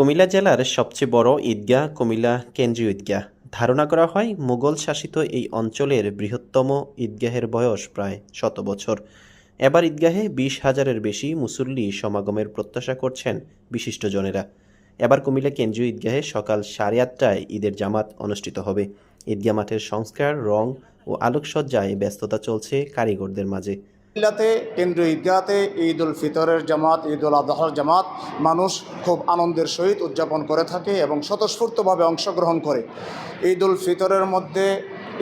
কুমিল্লা জেলার সবচেয়ে বড় ঈদগাহ কুমিল্লা কেন্দ্রীয় ঈদগাহ। ধারণা করা হয়, মুঘল শাসিত এই অঞ্চলের বৃহত্তম ঈদগাহের বয়স প্রায় শত বছর। এবার ঈদগাহে বিশ হাজারের বেশি মুসল্লি সমাগমের প্রত্যাশা করছেন বিশিষ্টজনেরা। এবার কুমিল্লা কেন্দ্রীয় ঈদগাহে সকাল সাড়ে আটটায় ঈদের জামাত অনুষ্ঠিত হবে। ঈদগাহ মাঠের সংস্কার, রং ও আলোকসজ্জায় ব্যস্ততা চলছে কারিগরদের মাঝে। কুমিল্লাতে কেন্দ্রীয় ঈদগাহতে ঈদ উল ফিতরের জামাত ঈদ উল আজহার জামাত মানুষ খুব আনন্দের সহিত উদযাপন করে থাকে এবং স্বতঃস্ফূর্তভাবে অংশগ্রহণ করে। ঈদ উল ফিতরের মধ্যে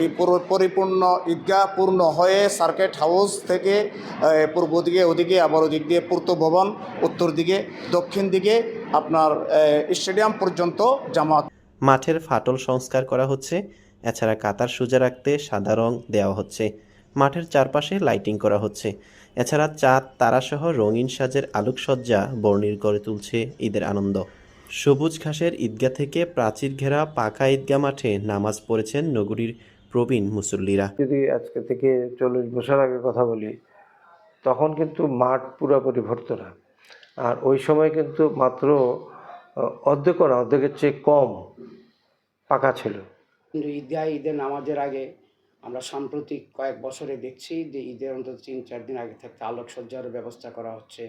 এই পুরো পরিপূর্ণ ঈদগাহ পূর্ণ হয়ে সার্কেট হাউস থেকে পূর্ব দিকে, ওদিকে, আবার ওদিক দিয়ে পূর্ত ভবন, উত্তর দিকে, দক্ষিণ দিকে আপনার স্টেডিয়াম পর্যন্ত জামাত। মাঠের ফাটল সংস্কার করা হচ্ছে, এছাড়া কাতার সোজা রাখতে সাদা রং দেওয়া হচ্ছে। মাঠের চারপাশে লাইটিং করা হচ্ছে। এছাড়া চাঁদ তারাসহ রঙিন সাজের আলোকসজ্জা বর্ণিল করে তুলছে ঈদের আনন্দ। সবুজ ঘাসের ঈদগাহ থেকে প্রাচীর ঘেরা পাকা ঈদগাহ মাঠে নামাজ পড়েছেন নগরীর প্রবীণ মুসল্লিরা। যদি আজকে থেকে চল্লিশ বছর আগে কথা বলি তখন কিন্তু মাঠ পুরোপুরি ভরতো না। আর ওই সময় কিন্তু মাত্র আহ, অর্ধেকও না অর্ধেকের চেয়ে কম পাকা ছিল। কিন্তু ঈদগাহ ঈদের নামাজের আগে আমরা সাম্প্রতিক কয়েক বছরে দেখছি যে ঈদের অন্তত তিন, চার দিন আগে থাকতে আলোকসজ্জার ব্যবস্থা করা হচ্ছে।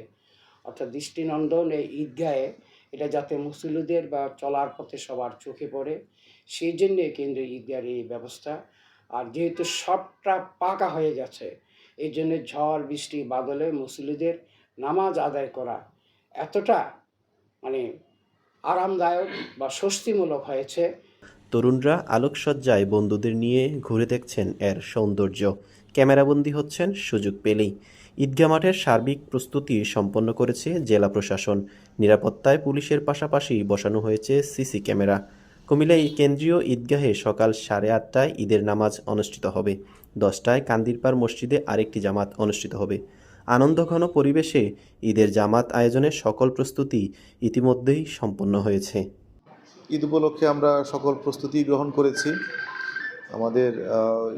অর্থাৎ দৃষ্টিনন্দন এই ঈদগাহে এটা যাতে মুসলিদের বা চলার পথে সবার চোখে পড়ে, সেই জন্যে কেন্দ্রীয় ঈদগাহের এই ব্যবস্থা। আর যেহেতু সবটা পাকা হয়ে গেছে এই জন্য ঝড়, বৃষ্টি, বাদলে মুসলিদের নামাজ আদায় করা এতটা মানে আরামদায়ক বা স্বস্তিমূলক হয়েছে। তরুণরা আলোকসজ্জায় বন্ধুদের নিয়ে ঘুরে দেখছেন এর সৌন্দর্য। ক্যামেরাবন্দি হচ্ছেন সুযোগ পেলেই। ঈদগা মাঠের সার্বিক প্রস্তুতি সম্পন্ন করেছে জেলা প্রশাসন। নিরাপত্তায় পুলিশের পাশাপাশি বসানো হয়েছে সিসি ক্যামেরা। কুমিল্লায় কেন্দ্রীয় ঈদগাহে সকাল সাড়ে আটটায় ঈদের নামাজ অনুষ্ঠিত হবে। দশটায় কান্দিরপাড় মসজিদে আরেকটি জামাত অনুষ্ঠিত হবে। আনন্দঘন পরিবেশে ঈদের জামাত আয়োজনের সকল প্রস্তুতি ইতিমধ্যেই সম্পন্ন হয়েছে। ঈদ উপলক্ষে আমরা সকল প্রস্তুতি গ্রহণ করেছি। আমাদের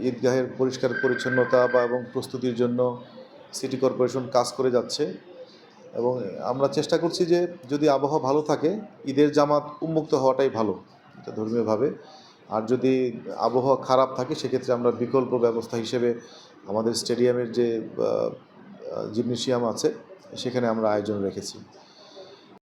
ঈদগাহের পরিষ্কার পরিচ্ছন্নতা বা এবং প্রস্তুতির জন্য সিটি কর্পোরেশন কাজ করে যাচ্ছে। এবং আমরা চেষ্টা করছি যে যদি আবহাওয়া ভালো থাকে, ঈদের জামাত উন্মুক্ত হওয়াটাই ভালো, এটা ধর্মীয়ভাবে। আর যদি আবহাওয়া খারাপ থাকে, সেক্ষেত্রে আমরা বিকল্প ব্যবস্থা হিসেবে আমাদের স্টেডিয়ামের যে জিমনেশিয়াম আছে, সেখানে আমরা আয়োজন রেখেছি।